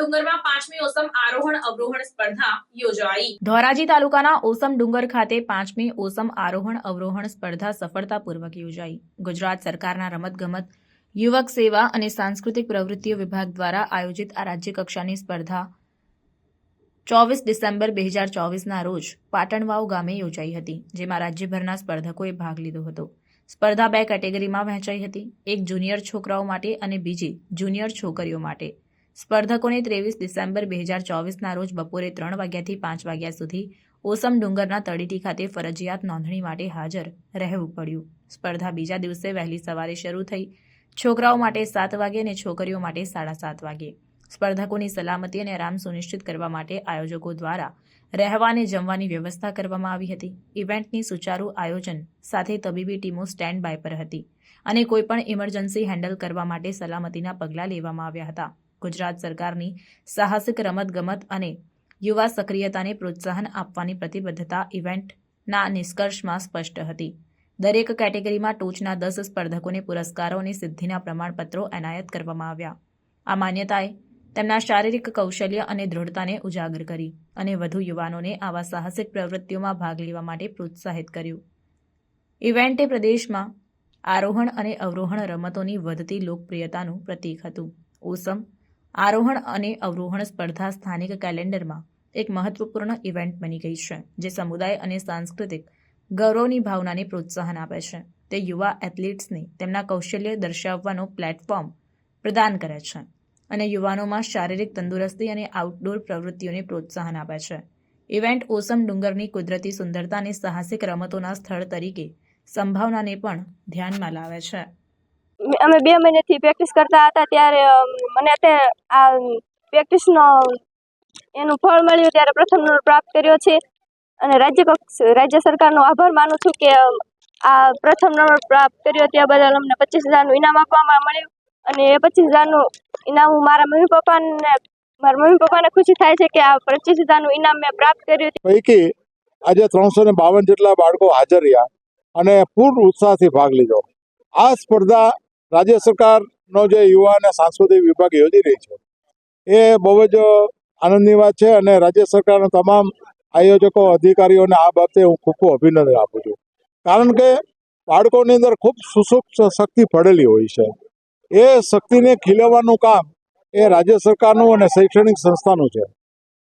ડુંગરમાં પાંચમી ઓસમ આરોહણ અવરોહણ સ્પર્ધા યોજાઈ. ધોરાજી તાલુકાના ઓસમ ડુંગર ખાતે પાંચમી ઓસમ આરોહણ અવરોહણ સ્પર્ધા સફળતાપૂર્વક યોજાઈ. ગુજરાત સરકારના રમતગમત, યુવક સેવા અને સાંસ્કૃતિક પ્રવૃત્તિઓ વિભાગ દ્વારા આયોજિત આ રાજ્યકક્ષાની સ્પર્ધા ચોવીસ ડિસેમ્બર બે હજાર ચોવીસના રોજ પાટણવાવ ગામે યોજાઈ હતી, જેમાં રાજ્યભરના સ્પર્ધકોએ ભાગ લીધો હતો. સ્પર્ધા બે કેટેગરીમાં વહેંચાઈ હતી, એક જુનિયર છોકરાઓ માટે અને બીજી જુનિયર છોકરીઓ માટે. સ્પર્ધકોને ત્રેવીસ ડિસેમ્બર બે હજાર ચોવીસના રોજ બપોરે ત્રણ વાગ્યાથી પાંચ વાગ્યા સુધી ઓસમ ડુંગરના તળીટી ખાતે ફરજિયાત નોંધણી માટે હાજર રહેવું પડ્યું. સ્પર્ધા બીજા દિવસે વહેલી સવારે શરૂ થઈ. છોકરાઓ માટે સાત વાગે અને છોકરીઓ માટે સાડા સાત વાગે. સ્પર્ધકોની સલામતી અને આરામ સુનિશ્ચિત કરવા માટે આયોજકો દ્વારા રહેવા અને જમવાની વ્યવસ્થા કરવામાં આવી હતી. ઇવેન્ટની સુચારુ આયોજન સાથે તબીબી ટીમો સ્ટેન્ડ બાય પર હતી અને કોઈપણ ઇમરજન્સી હેન્ડલ કરવા માટે સલામતીના પગલાં લેવામાં આવ્યા હતા. ગુજરાત સરકારની સાહસિક રમતગમત અને યુવા સક્રિયતાને પ્રોત્સાહન આપવાની પ્રતિબદ્ધતા ઇવેન્ટના નિષ્કર્ષમાં સ્પષ્ટ હતી. દરેક કેટેગરીમાં ટોચના દસ સ્પર્ધકોને પુરસ્કારો અને સિદ્ધિના પ્રમાણપત્રો એનાયત કરવામાં આવ્યા. આ માન્યતાએ તેમના શારીરિક કૌશલ્ય અને દૃઢતાને ઉજાગર કરી અને વધુ યુવાનોને આવા સાહસિક પ્રવૃત્તિઓમાં ભાગ લેવા માટે પ્રોત્સાહિત કર્યું. ઇવેન્ટે પ્રદેશમાં આરોહણ અને અવરોહણ રમતોની વધતી લોકપ્રિયતાનું પ્રતીક હતું. ઓસમ આરોહણ અને અવરોહણ સ્પર્ધા સ્થાનિક કેલેન્ડરમાં એક મહત્વપૂર્ણ ઇવેન્ટ બની ગઈ છે, જે સમુદાય અને સાંસ્કૃતિક ગૌરવની ભાવનાને પ્રોત્સાહન આપે છે. તે યુવા એથ્લીટ્સને તેમના કૌશલ્ય દર્શાવવાનો પ્લેટફોર્મ પ્રદાન કરે છે અને યુવાનોમાં શારીરિક તંદુરસ્તી અને આઉટડોર પ્રવૃત્તિઓને પ્રોત્સાહન આપે છે. ઇવેન્ટ ઓસમ ડુંગરની કુદરતી સુંદરતા અને સાહસિક રમતોના સ્થળ તરીકે સંભાવનાને પણ ધ્યાનમાં લાવે છે. અમે બે મહિનાથી પ્રેક્ટિસ કરતા હતા ત્યારે મને તે આ પ્રેક્ટિસનો એનું ફળ મળ્યું ત્યારે પ્રથમ પ્રાપ્ત કર્યો છે. અને રાજ્ય કક્ષ રાજ્ય સરકારનો આભાર માનું છું કે આ પ્રથમ નંબર પ્રાપ્ત કર્યો તે બદલ અમને પચીસ હજારનું ઇનામ આપવામાં મળ્યું. અને એ પચીસ હજારનું ઇનામ હું મારા મમ્મી પપ્પાને, મારા મમ્મી પપ્પાને ખુશી થાય છે કે આ પચીસ હજારનું ઇનામ મેં પ્રાપ્ત કર્યું પૈકી આજે ત્રણસો બાવન જેટલા બાળકો હાજર રહ્યા અને પૂર્ણ ઉત્સાહથી ભાગ લીધો. આ સ્પર્ધા રાજ્ય સરકારનો જે યુવા અને સાંસ્કૃતિક વિભાગ યોજી રહી છે, એ બહુ જ આનંદની વાત છે અને રાજ્ય સરકારના તમામ આયોજકો, અધિકારીઓને આ બાબતે હું ખૂબ ખૂબ અભિનંદન આપું છું. કારણ કે બાળકોની અંદર ખૂબ સુસુપ્ત શક્તિ પડેલી હોય છે. એ શક્તિને ખીલવવાનું કામ એ રાજ્ય સરકારનું અને શૈક્ષણિક સંસ્થાનું છે.